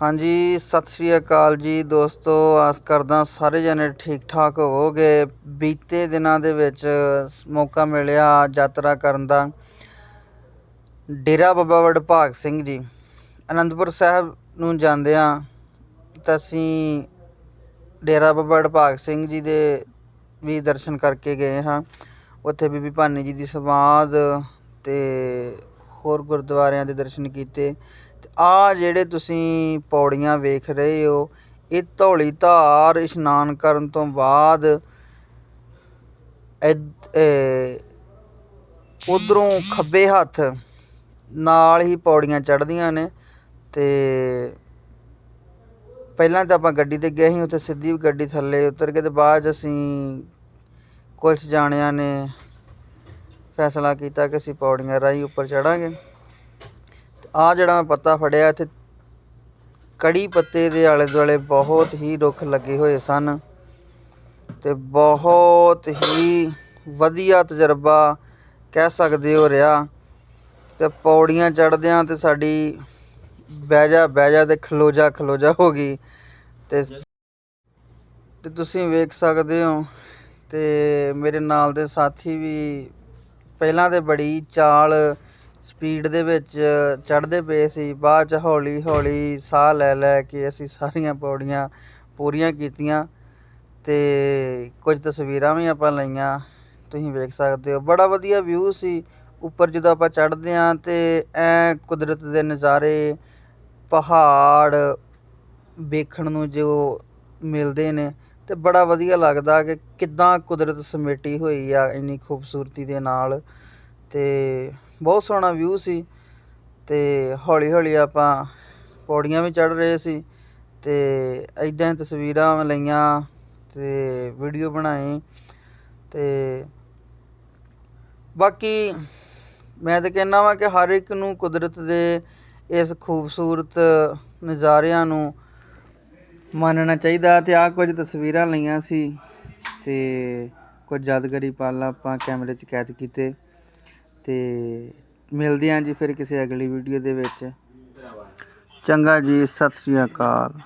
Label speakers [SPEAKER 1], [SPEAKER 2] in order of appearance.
[SPEAKER 1] ਹਾਂਜੀ, ਸਤਿ ਸ਼੍ਰੀ ਅਕਾਲ ਜੀ ਦੋਸਤੋ। ਆਸ ਕਰਦਾ ਸਾਰੇ ਜਣੇ ਠੀਕ ਠਾਕ ਹੋਵੋਗੇ। ਬੀਤੇ ਦਿਨਾਂ ਦੇ ਵਿੱਚ ਮੌਕਾ ਮਿਲਿਆ ਯਾਤਰਾ ਕਰਨ ਦਾ। ਡੇਰਾ ਬਾਬਾ ਵਡਭਾਗ ਸਿੰਘ ਜੀ। ਅਨੰਦਪੁਰ ਸਾਹਿਬ ਨੂੰ ਜਾਂਦਿਆਂ ਤਾਂ ਅਸੀਂ ਡੇਰਾ ਬਾਬਾ ਵਡਭਾਗ ਸਿੰਘ ਜੀ ਦੇ ਵੀ ਦਰਸ਼ਨ ਕਰਕੇ ਗਏ ਹਾਂ। ਉੱਥੇ ਬੀਬੀ ਭਾਨੀ ਜੀ ਦੀ ਸਮਾਧ ਤੇ ਹੋਰ ਗੁਰਦੁਆਰਿਆਂ ਦੇ ਦਰਸ਼ਨ ਕੀਤੇ। ਆ ਜਿਹੜੇ ਤੁਸੀਂ ਪੌੜੀਆਂ ਵੇਖ ਰਹੇ ਹੋ, ਇਹ ਧੌਲੀ ਧਾਰ ਇਸ਼ਨਾਨ ਕਰਨ ਤੋਂ ਬਾਅਦ ਉਧਰੋਂ ਖੱਬੇ ਹੱਥ ਨਾਲ ਹੀ ਪੌੜੀਆਂ ਚੜ੍ਹਦੀਆਂ ਨੇ ਤੇ ਪਹਿਲਾਂ ਤਾਂ ਆਪਾਂ ਗੱਡੀ ਤੇ ਗਏ ਸੀ, ਉੱਥੇ ਸਿੱਧੀ ਗੱਡੀ ਥੱਲੇ ਉਤਰ ਕੇ ਤੇ ਬਾਅਦ 'ਚ ਅਸੀਂ ਕੁਝ ਜਾਣਿਆਂ ਨੇ ਫੈਸਲਾ ਕੀਤਾ ਕਿ ਅਸੀਂ ਪੌੜੀਆਂ ਰਾਹੀਂ ਉੱਪਰ ਚੜਾਂਗੇ ਆ ਜਿਹੜਾ ਮੈਂ ਪੱਤਾ ਫੜਿਆ, ਇੱਥੇ ਕੜੀ ਪੱਤੇ ਦੇ ਆਲੇ ਦੁਆਲੇ ਬਹੁਤ ਹੀ ਰੁੱਖ ਲੱਗੇ ਹੋਏ ਸਨ ਤੇ ਬਹੁਤ ਹੀ ਵਧੀਆ ਤਜਰਬਾ ਕਹਿ ਸਕਦੇ ਹੋ ਰਿਹਾ। ਤੇ ਪੌੜੀਆਂ ਚੜਦਿਆਂ ਤੇ ਸਾਡੀ ਬਹਿ ਜਾ ਬਹਿ ਜਾ ਤੇ ਖਲੋ ਜਾ ਖਲੋ ਜਾ ਹੋ ਗਈ ਤੇ ਤੇ ਤੁਸੀਂ ਵੇਖ ਸਕਦੇ ਹੋ ਤੇ ਮੇਰੇ ਨਾਲ ਦੇ ਸਾਥੀ ਵੀ ਪਹਿਲਾਂ ਤੇ ਬੜੀ ਚਾਲ ਸਪੀਡ ਦੇ ਵਿੱਚ ਚੜ੍ਹਦੇ ਪਏ ਸੀ, ਬਾਅਦ ਚ ਹੌਲੀ ਹੌਲੀ ਸਾਹ ਲੈ ਲੈ ਕੇ ਅਸੀਂ ਸਾਰੀਆਂ ਪੌੜੀਆਂ ਪੂਰੀਆਂ ਕੀਤੀਆਂ ਅਤੇ ਕੁਝ ਤਸਵੀਰਾਂ ਵੀ ਆਪਾਂ ਲਈਆਂ, ਤੁਸੀਂ ਵੇਖ ਸਕਦੇ ਹੋ। ਬੜਾ ਵਧੀਆ ਵਿਊ ਸੀ, ਉੱਪਰ ਜਦੋਂ ਆਪਾਂ ਚੜ੍ਹਦੇ ਹਾਂ ਤੇ ਐ ਕੁਦਰਤ ਦੇ ਨਜ਼ਾਰੇ, ਪਹਾੜ ਵੇਖਣ ਨੂੰ ਜੋ ਮਿਲਦੇ ਨੇ ਤੇ ਬੜਾ ਵਧੀਆ ਲੱਗਦਾ ਕਿ ਕਿੱਦਾਂ ਕੁਦਰਤ ਸਮੇਟੀ ਹੋਈ ਆ ਇੰਨੀ ਖੂਬਸੂਰਤੀ ਦੇ ਨਾਲ। ਤੇ ਬਹੁਤ ਸੋਹਣਾ ਵਿਊ ਸੀ ਤੇ ਹੌਲੀ ਹੌਲੀ ਆਪਾਂ ਪੌੜੀਆਂ ਵੀ ਚੜ੍ਹ ਰਹੇ ਸੀ ਤੇ ਐਦਾਂ ਹੀ ਤਸਵੀਰਾਂ ਮੈਂ ਲਈਆਂ ਤੇ ਵੀਡੀਓ ਬਣਾਈ ਤੇ ਬਾਕੀ ਮੈਂ ਤਾਂ ਕਹਿੰਦਾ ਵਾਂ ਕਿ ਹਰ ਇੱਕ ਨੂੰ ਕੁਦਰਤ ਦੇ ਇਸ ਖੂਬਸੂਰਤ ਨਜ਼ਾਰਿਆਂ ਨੂੰ ਮੰਨਣਾ ਚਾਹੀਦਾ ਤੇ ਆਹ ਕੁਝ ਤਸਵੀਰਾਂ ਲਈਆਂ ਸੀ ਤੇ ਕੁਝ ਯਾਦਗਾਰੀ ਪਲ ਆਪਾਂ ਕੈਮਰੇ 'ਚ ਕੈਦ ਕੀਤੇ। ਤੇ ਮਿਲਦੇ ਹਾਂ ਜੀ ਫਿਰ ਕਿਸੇ ਅਗਲੀ ਵੀਡੀਓ ਦੇ ਵਿੱਚ। ਚੰਗਾ ਜੀ, ਸਤਿ ਸ਼੍ਰੀ ਅਕਾਲ।